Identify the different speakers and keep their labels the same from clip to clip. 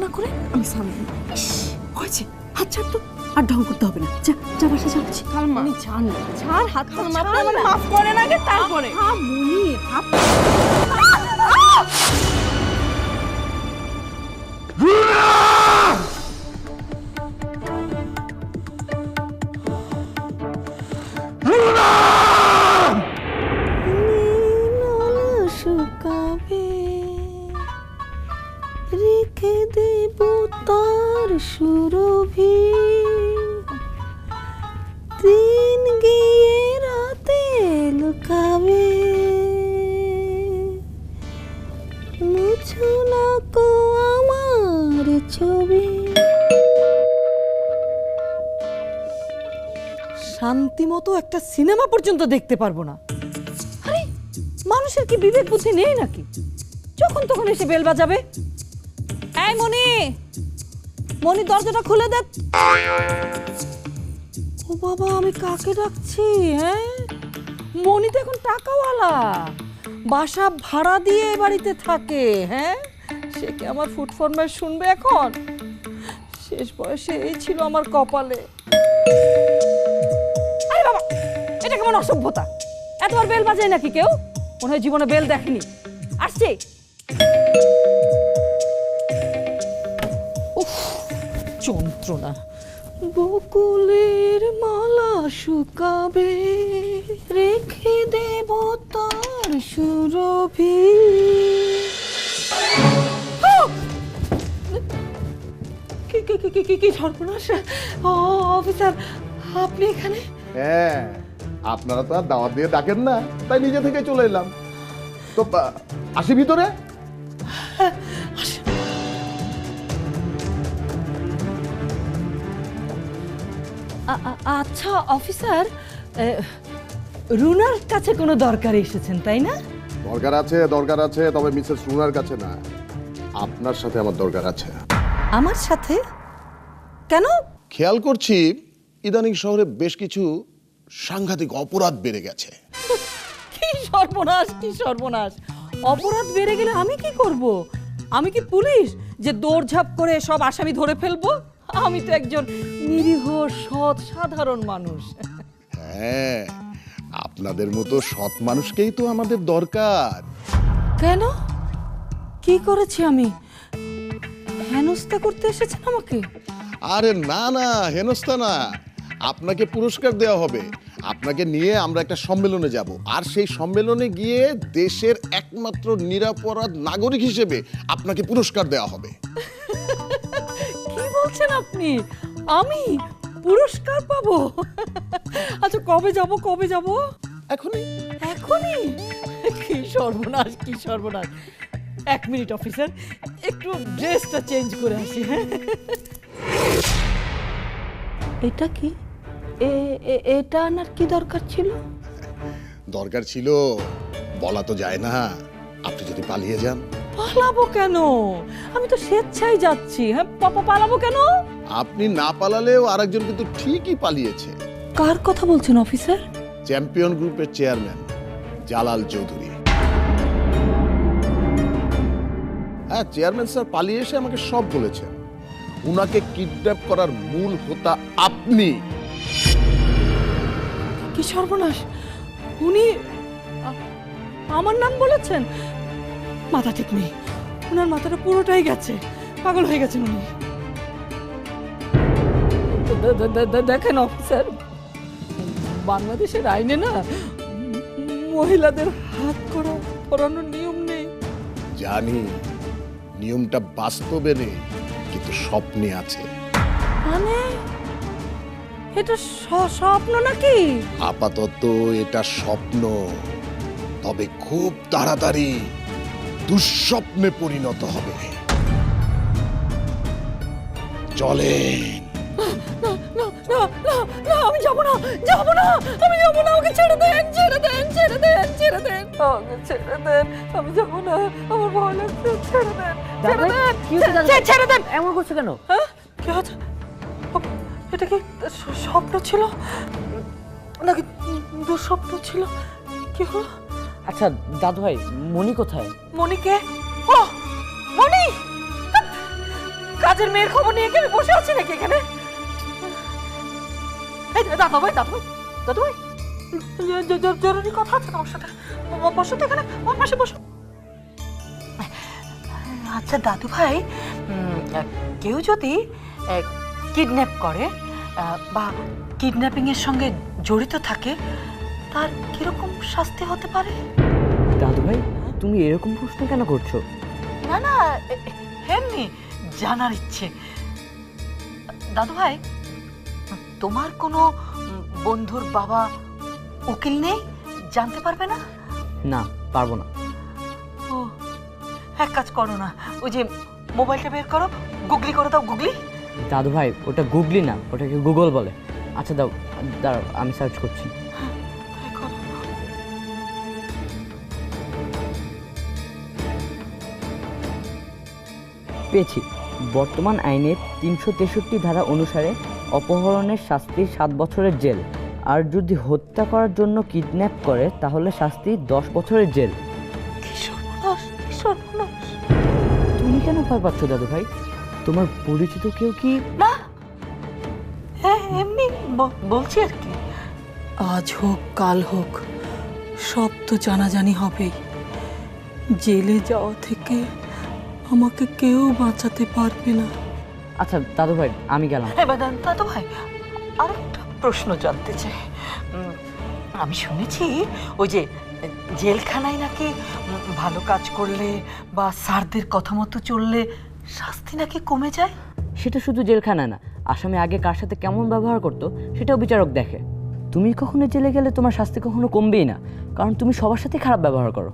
Speaker 1: না করে। আমি সামনে হয়েছে। হাত ছাড় তো। আর ঢং করতে হবে না। যা যা বাসা যাচ্ছি আমি জান ছাড় হাত ছাড়। আপনি আমার মাফ করেন আগে তারপরে। হ্যাঁ মনি। ছবি শান্তি মতো একটা সিনেমা পর্যন্ত দেখতে পারব না। আরে, মানুষের কি বিবেক বুদ্ধি নেই নাকি? যখন তখন এসে বেল বাজাবে। এই মনি মনি দরজাটা খুলে দে ও বাবা, আমি কাকে ডাকছি হ্যাঁ? মনি তো এখন টাকাওয়ালা। বাসা ভাড়া দিয়ে বাড়িতে থাকে হ্যাঁ? সে কি আমার ফুড ফরমাইশ শুনবে এখন? শেষ বয়সে এই ছিল আমার কপালে। আরে বাবা, এটা কেমন অসভ্যতা? এতবার বেল বাজায় নাকি কেউ? মনে হয় জীবনে বেল দেখেনি। আসছে। যন্ত্রণা। বকুলের মালা শুকাবে, রেখে দেব তার সুরভি। কি সর্বনাশ? অফিসার আপনি এখানে?
Speaker 2: হ্যাঁ আপনারা তো আর দাওয়াত দিয়ে ডাকেন না তাই নিজে থেকে চলে এলাম। তো আসি ভিতরে?
Speaker 1: আচ্ছা অফিসার রুনার কাছে কোনো দরকারে এসেছেন তাই না?
Speaker 2: দরকার আছে দরকার আছে তবে মিসেস রুনার কাছে না। আপনার সাথে আমার দরকার আছে।
Speaker 1: আমার সাথে? কেন?
Speaker 2: খেয়াল করছি ইদানিং শহরে বেশ কিছু সাংঘাতিক অপরাধ বেড়ে গেছে।
Speaker 1: কি সর্বনাশ কি সর্বনাশ। অপরাধ বেড়ে গেলে আমি কি করব? আমি কি পুলিশ যে দৌড়ঝাঁপ করে সব আসামি ধরে ফেলব? আমি তো একজন নিরীহ সৎ সাধারণ মানুষ।
Speaker 2: হ্যাঁ আপনাদের মতো সৎ মানুষকেই তো আমাদের দরকার।
Speaker 1: কেন? কি করেছি আমি? হেনস্থা করতে এসেছেন আমাকে?
Speaker 2: আরে না না হেনস্থা না। আপনাকে পুরস্কার দেওয়া হবে। আপনাকে নিয়ে আমরা একটা সম্মেলনে যাব। আর সেই সম্মেলনে গিয়ে দেশের একমাত্র নিরাপরাধ নাগরিক হিসেবে আপনাকে পুরস্কার দেওয়া হবে।
Speaker 1: কি বলছেন আপনি? আমি পুরস্কার পাবো? আচ্ছা কবে যাব কবে যাব?
Speaker 2: এখনই।
Speaker 1: এখনই? কি সর্বনাশ কি সর্বনাশ। এক মিনিট অফিসার। একটু ড্রেসটা চেঞ্জ করে আসি হ্যাঁ? এটা কি? এটা আনার কি দরকার ছিল?
Speaker 2: দরকার ছিল বলা তো যায় না। আপনি যদি পালিয়ে যান।
Speaker 1: পালাবো কেন? আমি তো স্বেচ্ছায় যাচ্ছি হ্যাঁ? পাপা পালাবো কেন?
Speaker 2: আপনি না পালালেও আরেকজন কিন্তু ঠিকই পালিয়েছে।
Speaker 1: কার কথা বলছেন অফিসার?
Speaker 2: চ্যাম্পিয়ন গ্রুপের চেয়ারম্যান জালাল চৌধুরী। হ্যাঁ চেয়ারম্যান স্যার পালিয়ে এসে আমাকে সব বলেছেন উনাকে কিডন্যাপ করার মূল হোতা আপনি।
Speaker 1: কি সর্বনাশ? উনি আমার নাম বলেছেন? মাথা ঠিক নেই। ওনার মাথাটা পুরোটাই গেছে। পাগল হয়ে গেছেন উনি। দেখেন অফিসার বাংলাদেশের আইনে না মহিলাদের হাত করা পরানোর নিয়ম নেই।
Speaker 2: জানি। নিয়মটা বাস্তবে নেই কিন্তু স্বপ্নে আছে।
Speaker 1: মানে? এটা স্বপ্ন নাকি?
Speaker 2: আপাতত এটা স্বপ্ন তবে খুব তাড়াতাড়ি দুঃস্বপ্নে পরিণত হবে। চলেন।
Speaker 1: না আমি যাব না যাব না আমি যাব না আমাকে ছেড়ে দেন ছেড়ে দেন ছেড়ে দেন ছেড়ে দেন। আমাকে ছেড়ে দেন আমি যাব না আমার ভয় লাগছে ছেড়ে দেন ছেড়ে দেন ছেড়ে দেন।
Speaker 3: এমন করছ কেন?
Speaker 1: হ্যাঁ কি হচ্ছে? এটা কি স্বপ্ন ছিল? নাকি দুঃস্বপ্ন ছিল? কি হলো?
Speaker 3: আচ্ছা দাদু ভাই মনি কোথায়
Speaker 1: মনিকে ও মনি কাজের মেয়ের খবর নিয়ে কি আমি বসে আছি নাকি এখানে? দাদা ভাই দাদা ভাই দাদা ভাই জ- জ- জ- জরুরি কথা আছে তোমার সাথে। বসো তো এখানে পাশে বসো। আচ্ছা দাদু ভাই কেউ যদি কিডন্যাপ করে বা কিডন্যাপিং এর সঙ্গে জড়িত থাকে তার কীরকম শাস্তি হতে পারে?
Speaker 3: দাদু ভাই তুমি এরকম প্রশ্ন কেন করছ?
Speaker 1: না না এমনি জানার ইচ্ছে। দাদু ভাই তোমার কোনো বন্ধুর বাবা উকিল নেই? জানতে পারবে না?
Speaker 3: না পারব না।
Speaker 1: ও এক কাজ করো না। ওই যে মোবাইলটা বের করো গুগলি করে দাও গুগলি।
Speaker 3: দাদু ভাই ওটা গুগলি না ওটাকে গুগল বলে। আচ্ছা দাও দাঁড়াও আমি সার্চ করছি। পেয়েছি। বর্তমান আইনের তিনশো তেষট্টি ধারা অনুসারে অপহরণের শাস্তি সাত বছরের জেল। আর যদি হত্যা করার জন্য কিডন্যাপ করে তাহলে শাস্তি দশ বছরের জেল। তুমি কেন ভয় পাচ্ছ দাদু ভাই? তোমার পরিচিত কেউ কি?
Speaker 1: না। হ্যাঁ এমনি বলছি আর কি। আজ হোক কাল হোক সব তো জানাজানি হবেই। জেলে যাওয়া থেকে আমাকে কেউ বাঁচাতে পারবে না।
Speaker 3: আচ্ছা দাদু ভাই আমি গেলাম।
Speaker 1: হ্যাঁ দাদু ভাই আরেকটা প্রশ্ন জানতে চাই। আমি শুনেছি ওই যে জেলখানায় নাকি ভালো কাজ করলে বা স্যারদের কথা মতো চললে শাস্তি নাকি কমে যায়?
Speaker 3: সেটা শুধু জেলখানা না আসামি আগে কার সাথে কেমন ব্যবহার করতো সেটাও বিচারক দেখে। তুমি কখনো জেলে গেলে তোমার শাস্তি কখনো কমবেই না কারণ তুমি সবার সাথে খারাপ ব্যবহার করো।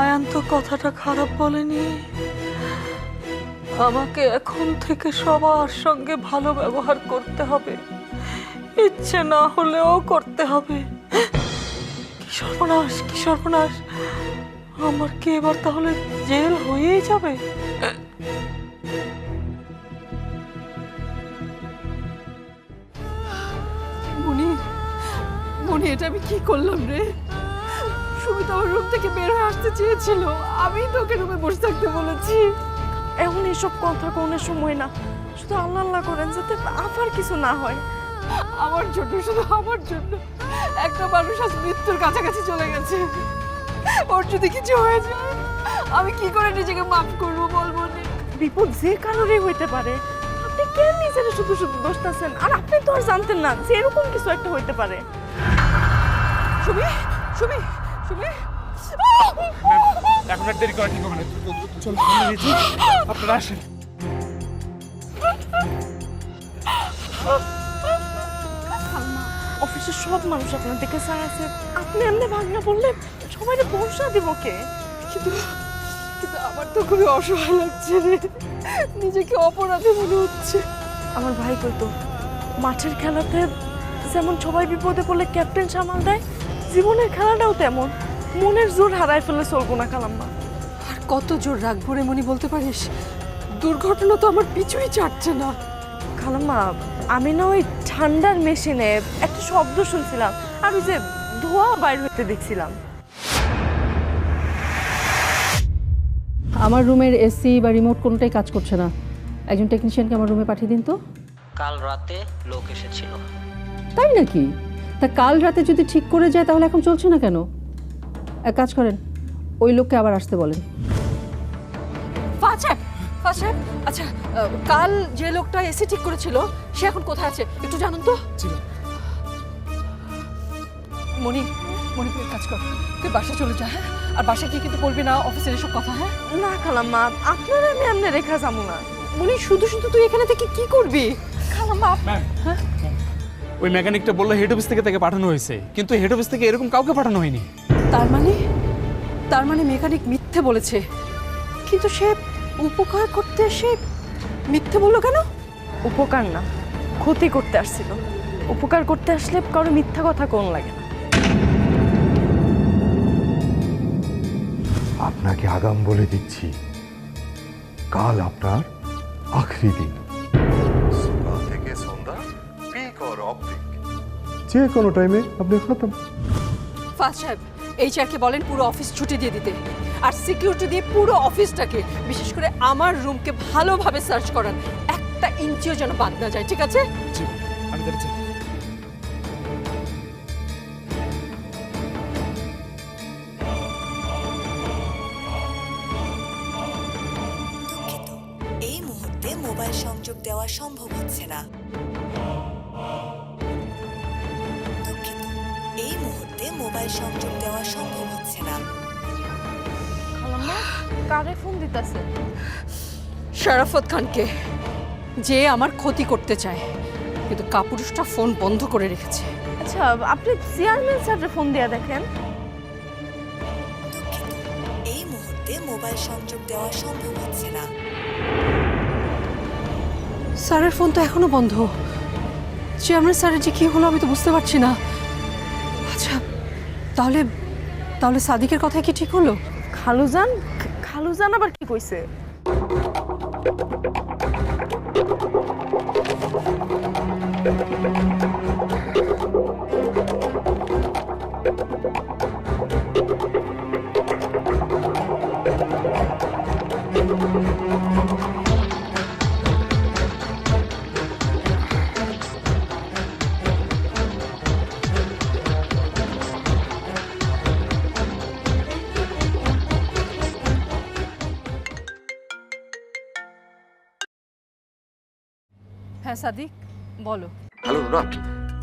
Speaker 1: আয়ান তো কথাটা খারাপ বলেনি? আমাকে এখন থেকে সবার সঙ্গে ভালো ব্যবহার করতে হবে। ইচ্ছে না হলেও করতে হবে। কি সর্বনাশ কি সর্বনাশ। আমার কি এবার তাহলে জেল হয়েই যাবে?
Speaker 4: মনি মনি, এটা আমি কি করলাম রে? সুমিত আমার রুম থেকে বের হয়ে আসতে চেয়েছিল। আমি তোকে রুমে বসে থাকতে বলেছি। এখন এসব কথা কোনো সময় না। শুধু আল্লাহ আল্লাহ করেন যাতে আবার কিছু না হয়। আমার জন্য শুধু আমার জন্য। একটা মানুষ আজ মৃত্যুর কাছাকাছি চলে গেছে। ওর যদি কিছু হয়ে যায় আমি কি করে নিজেকে মাফ করব বলব বিপদ যে কারণেই হইতে পারে। আপনি কেন নিজের শুধু শুধু দোষটাছেন আর আপনি তো আর জানতেন না যে এরকম কিছু একটা হইতে পারে। সুমি সুমি
Speaker 5: এখন আর দেরি করা ঠিক হবে না। চলো আপনারা আসেন।
Speaker 4: অফিসের সব মানুষ আপনার দিকে চাই আছে। আপনি এমনি ভাগনা বললে সবাই ভরসা দিব কে? কিন্তু কিন্তু আমার তো খুবই অসহায় লাগছে রে। নিজেকে অপরাধী মনে হচ্ছে। আমার ভাই কইতো মাঠের খেলাতে যেমন সবাই বিপদে পড়লে ক্যাপ্টেন সামাল দেয় জীবনের খেলাটাও তেমন। মনের জোর হারায় ফেলে চলবো না কালাম্মা আর কত জোর রাখব রে মনি বলতে পারিস? দুর্ঘটনা তো আমার পিছুই ছাড়ছে না। খালাম্মা আমি না ওই ঠান্ডার মেশিনে একটা শব্দ শুনছিলাম। আর ওই যে ধোঁয়া বাইর হতে দেখছিলাম।
Speaker 6: আমার রুমের এসি বা রিমোট কোনোটাই কাজ করছে না। একজন টেকনিশিয়ানকে আমার রুমে পাঠিয়ে দিন তো।
Speaker 7: কাল রাতে লোক এসেছিল।
Speaker 6: তাই নাকি? তা কাল রাতে যদি ঠিক করে যায় তাহলে এখন চলছে না কেন? এক কাজ করেন ওই লোককে আবার আসতে বলেন।
Speaker 4: ফাজ সাহেব আচ্ছা কাল যে লোকটা এসি ঠিক করেছিল সে এখন কোথায় আছে? একটু জানুন তো। মনি মনি তুই কাজ কর। তুই বাসা চলে যা হ্যাঁ? আর বাসা গিয়ে কিন্তু বলবি না অফিসের এসব কথা হ্যাঁ?
Speaker 7: না খালাম্মা আপনারা আমি এমনি রেখা যাব না।
Speaker 4: মনি শুধু শুধু তুই এখানে থেকে কি করবি?
Speaker 7: খালাম্মা
Speaker 5: ওই মেকানিকটা বলল হেড অফিস থেকে তাকে পাঠানো হয়েছে। কিন্তু হেড অফিস থেকে এরকম কাউকে পাঠানো হয়নি।
Speaker 4: তার মানে? তার মানে মেকানিক মিথ্যে বলেছে। কিন্তু সে উপকার করতে এসে মিথ্যে বলল কেন?
Speaker 7: উপকার না ক্ষতি করতে আসছিল। উপকার করতে আসলে কারও মিথ্যা কথা কোন লাগে না।
Speaker 8: আপনাকে আগাম বলে দিচ্ছি কাল আপনার আখরি দিন। যে কোনো টাইমে আপনি খতম
Speaker 4: ফার্স্ট সাহেব এই চেয়ারকে বলেন পুরো অফিস ছুটি দিয়ে দিতে। আর সিকিউরিটি দিয়ে পুরো অফিসটাকে বিশেষ করে আমার রুমকে ভালোভাবে সার্চ করান। একটা ইঞ্চিও যেন বাদ না যায় ঠিক আছে?
Speaker 5: আমি
Speaker 9: এই মুহূর্তে মোবাইল সংযোগ দেওয়া সম্ভব হচ্ছে না। মোবাইল সংযোগ দেওয়া সম্ভব হচ্ছে না।
Speaker 7: কারে ফোন দিতেছে?
Speaker 4: শরাফত খানকে। যে আমার ক্ষতি করতে চায় কিন্তু কাপুরুষটা ফোন বন্ধ করে রেখেছে।
Speaker 7: আচ্ছা আপনি চেয়ারম্যান স্যারের ফোন দিয়ে দেখেন।
Speaker 9: দুঃখিত এই মুহূর্তে মোবাইল সংযোগ দেওয়া সম্ভব হচ্ছে না।
Speaker 4: স্যারের ফোন তো এখনও বন্ধ। চেয়ারম্যান স্যারের যে কি হলো আমি তো বুঝতে পারছি না। আচ্ছা তাহলে তাহলে সাদিকের কথা কি ঠিক হলো?
Speaker 7: খালুজান? খালুজান আবার কি কইছে?
Speaker 4: হ্যাঁ সাদিক বলো।
Speaker 10: হ্যালো রুনা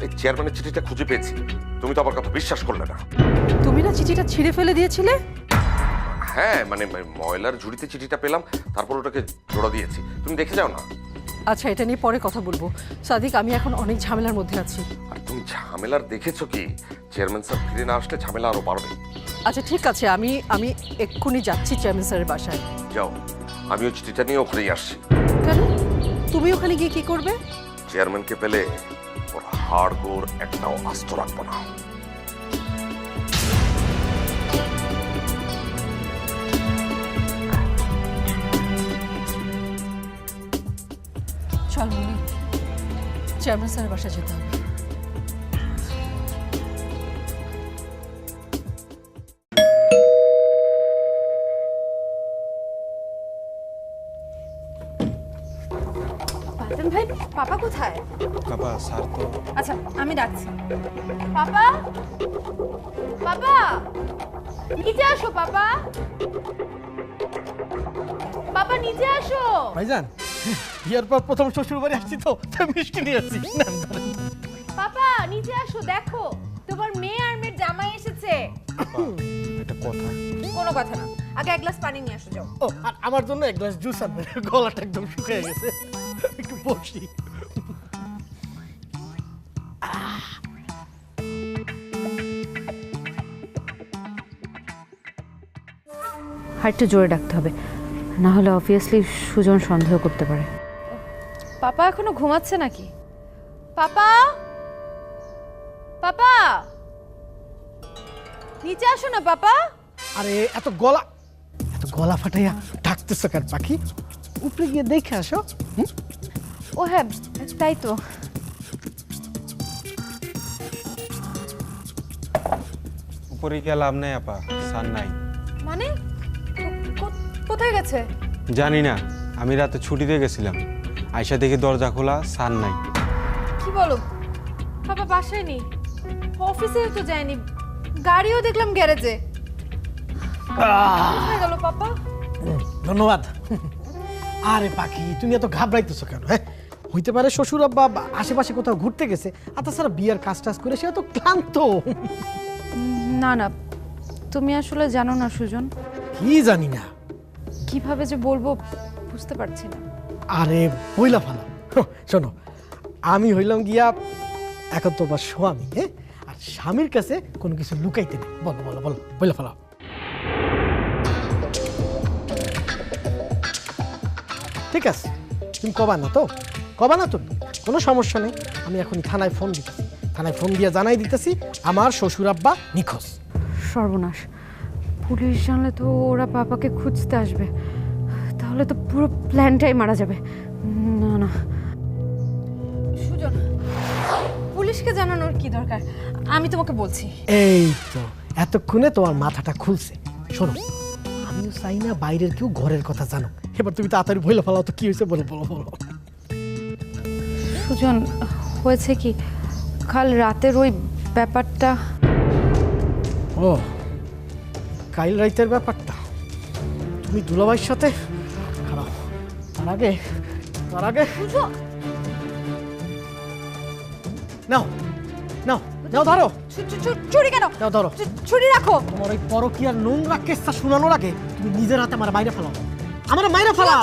Speaker 10: এই চেয়ারম্যানের চিঠিটা খুঁজে পেয়েছি। তুমি তো আমার কথা বিশ্বাস করলে না।
Speaker 4: তুমি না চিঠিটা ছিঁড়ে ফেলে দিয়েছিলে?
Speaker 10: হ্যাঁ মানে ময়লার ঝুড়িতে চিঠিটা পেলাম তারপর ওটাকে জোড়া দিয়েছি। তুমি দেখে যাও না।
Speaker 4: আচ্ছা এটা নিয়ে পরে কথা বলব। সাদিক আমি এখন অনেক ঝামেলার মধ্যে আছি।
Speaker 10: আর তুমি ঝামেলার দেখেছ কি? চেয়ারম্যান স্যার ফিরে না আসলে ঝামেলা আরও বাড়বে।
Speaker 4: আচ্ছা ঠিক আছে আমি আমি এক্ষুনি যাচ্ছি চেয়ারম্যান স্যারের বাসায়।
Speaker 10: যাও আমি ওই চিঠিটা নিয়ে ওখানেই আসছি।
Speaker 4: তুমি ওখানে গিয়ে কি করবে?
Speaker 10: চেয়ারম্যানকে পেলে ওর হাড় গোড় একটাও আস্ত রাখব না।
Speaker 4: চল মনি চেয়ারম্যান স্যারের বাসা যেতে হবে।
Speaker 5: বাবা স্যার তো।
Speaker 7: আচ্ছা আমি ডাকছি। পাপা পাপা নিচে আসো পাপা পাপা নিচে আসো।
Speaker 5: ভাইজান বিয়ার পর প্রথম শ্বশুর বাড়ি আসছি তো তাই মিষ্টি নিয়ে আসছি।
Speaker 7: পাপা নিচে আসো দেখো তোমার মেয়ে আর মেয়ের জামাই এসেছে।
Speaker 5: একটা কথা।
Speaker 7: কোনো কথা না। আগে এক গ্লাস পানি নিয়ে আসো যাও।
Speaker 5: ও আর আমার জন্য এক গ্লাস জুস আনবেন। গলাটা একদম শুকিয়ে গেছে। একটু বসি।
Speaker 11: হাইটটা জোরে ডাকতে হবে। না হলে অবভিয়াসলি সুজন সন্দেহ করতে পারে।
Speaker 7: পাপা এখনও ঘুমাচ্ছে নাকি? পাপা? পাপা? নিচে আসো না পাপা।
Speaker 5: আরে এত গলা এত গলা ফাটাইয়া ডাকতেছো কেন পাখি? উপরে গিয়ে দেখে আসো হুম?
Speaker 7: ও হ্যাঁ তাই তো।
Speaker 12: উপরে গিয়ে লাভ নাই আপা সার নাই।
Speaker 7: মানে? কোথায় গেছে?
Speaker 12: জানি না আমি রাতে ছুটিতে গেছিলাম। আয়সা দেখি দরজা খোলা সার নাই।
Speaker 7: কি বলো? পাপা বাসায় নেই।
Speaker 11: অফিসে তো যায়নি। গাড়িও দেখলাম গ্যারেজে। কোথায় গেল পাপা?
Speaker 5: ধন্যবাদ। আরে পাখি তুমি এত ঘাবড়াইতেছো কেন হ্যাঁ? হইতে পারে শ্বশুর আব্বা বা আশেপাশে কোথাও ঘুরতে গেছে আর তাছাড়া বিয়ার কাজ টাজ করে সে এত ক্লান্ত।
Speaker 11: না না। তুমি আসলে জানো না সুজন।
Speaker 5: কি জানি না?
Speaker 11: কীভাবে যে বলব বুঝতে পারছি না।
Speaker 5: আরে বইলা ফালাম শোনো আমি হইলাম গিয়া এখন তোমার স্বামী হ্যাঁ? আর স্বামীর কাছে কোনো কিছু লুকাইতে নেই। বলো বলো বলো বইলা ফালাও ঠিক আছে তুমি কবা না তো? কবা না তুমি? কোনো সমস্যা নেই আমি এখন থানায় ফোন দিতেছি। থানায় ফোন দিয়ে জানাই দিতেছি আমার শ্বশুর আব্বা নিখোঁজ।
Speaker 11: সর্বনাশ। পুলিশ জানলে তো ওরা বাবাকে খুঁজতে আসবে। তাহলে তো পুরো প্ল্যানটাই মারা যাবে। না না। সুজন পুলিশকে জানানোর কি দরকার? আমি তোমাকে বলছি।
Speaker 5: এই তো এতক্ষণে তোমার মাথাটা খুলছে। শোনো আমিও চাই না বাইরের কেউ ঘরের কথা জানো এবার তুমি তাড়াতাড়ি ভইলে ফেলাও তো কি হয়েছে বলো বলো বলো।
Speaker 11: সুজন হয়েছে কি? কাল রাতের ওই ব্যাপারটা।
Speaker 5: ও কাইল রাইতের ব্যাপারটা। তুমি দুলাভাইয়ের সাথে? খারাপ। তার আগে তার আগে। নাও নাও নাও ধরো।
Speaker 11: চুরি কেন?
Speaker 5: নাও ধরো।
Speaker 11: ছুরি রাখো।
Speaker 5: তোমার ওই পরকিয়ার নোংরা কেসটা শোনানোর আগে তুমি নিজের হাতে আমার বাইরে ফেলাও। আমার মাইরে ফেলাও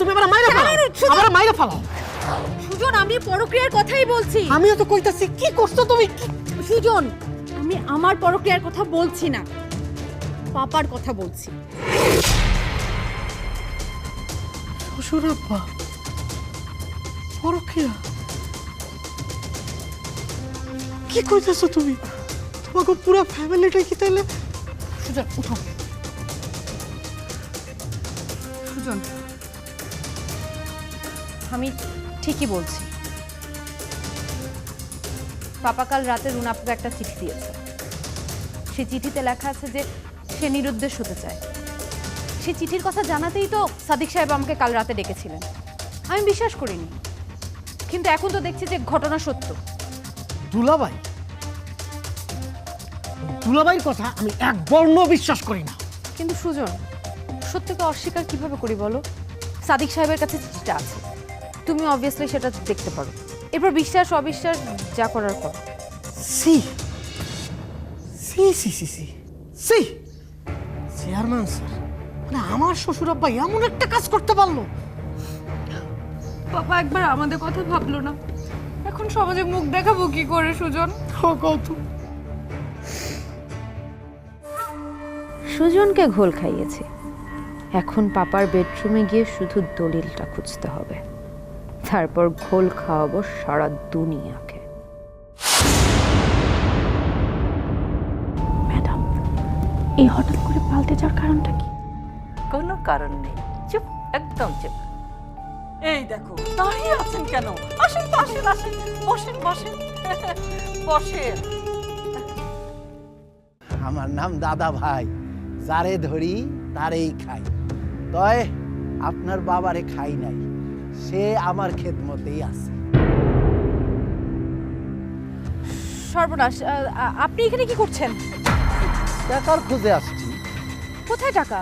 Speaker 5: তুমি আমার মাইরে ফেলাও। আমার মাইরে ফেলাও।
Speaker 11: সুজন আমি পরক্রিয়ার কথাই বলছি।
Speaker 5: আমিও তো কইতাছি কি করছ তুমি?
Speaker 11: সুজন আমি আমার পরক্রিয়ার কথা বলছি না। পাপার কথা বলছি।
Speaker 5: শ্বশুর আব্বা পরকিয়া কি কইতাছো তুমি? তোমাকে পুরো ফ্যামিলিটাই কি তাইলে?
Speaker 11: সুজন উঠো। সুজন আমি ঠিকই বলছি। পাপা কাল রাতে রুনাপুকে একটা চিঠি দিয়েছে। সেই চিঠিতে লেখা আছে যে সে নিরুদ্দেশ হতে চায়। সেই চিঠির কথা জানাতেই তো সাদিক সাহেব আমাকে কাল রাতে ডেকেছিলেন। আমি বিশ্বাস করিনি। কিন্তু এখন তো দেখছি যে ঘটনা সত্য।
Speaker 5: দুলাবাই দুলাভাইয়ের কথা আমি এক বর্ণ বিশ্বাস করি না।
Speaker 11: কিন্তু সুজন সত্যকে অস্বীকার কীভাবে করি বলো? সাদিক সাহেবের কাছে চিঠিটা আছে। তুমি অবভিয়াসলি সেটা দেখতে পারো। এরপর বিশ্বাস অবিশ্বাস যা করার কর।
Speaker 5: C. C C C C. C. Chairman sir মানে আমার শ্বশুর আব্বা এমন একটা কাজ করতে পারল।
Speaker 4: পাপা একবার আমাদের কথা ভাবলো না। এখন সমাজে মুখ দেখাবো কি করে সুজন?
Speaker 5: ও কৌতুক।
Speaker 11: সুজনকে ঘোল খাইয়েছে। এখন পাপার বেডরুমে গিয়ে শুধু দলিলটা খুঁজতে হবে। তারপর ঘোল খাওয়াবো সারা দুনিয়াকে।
Speaker 7: ম্যাডাম এই হঠাৎ করে পাল্টে যাওয়ার কারণটা কি?
Speaker 1: কোনো কারণ নেই। চুপ একদম চুপ। এই দেখো দাঁড়িয়ে আছেন কেন? আসেন আসেন আসেন। বসেন বসেন। বসেন।
Speaker 13: আমার নাম দাদা ভাই। যারে ধরি তারেই খাই। তয় আপনার বাবারে খাই নাই। সে আমার খেদমতেই আছে।
Speaker 11: সর্বনাশ আপনি এখানে কি করছেন?
Speaker 13: টাকার খুঁজে আসছি।
Speaker 11: কোথায় টাকা?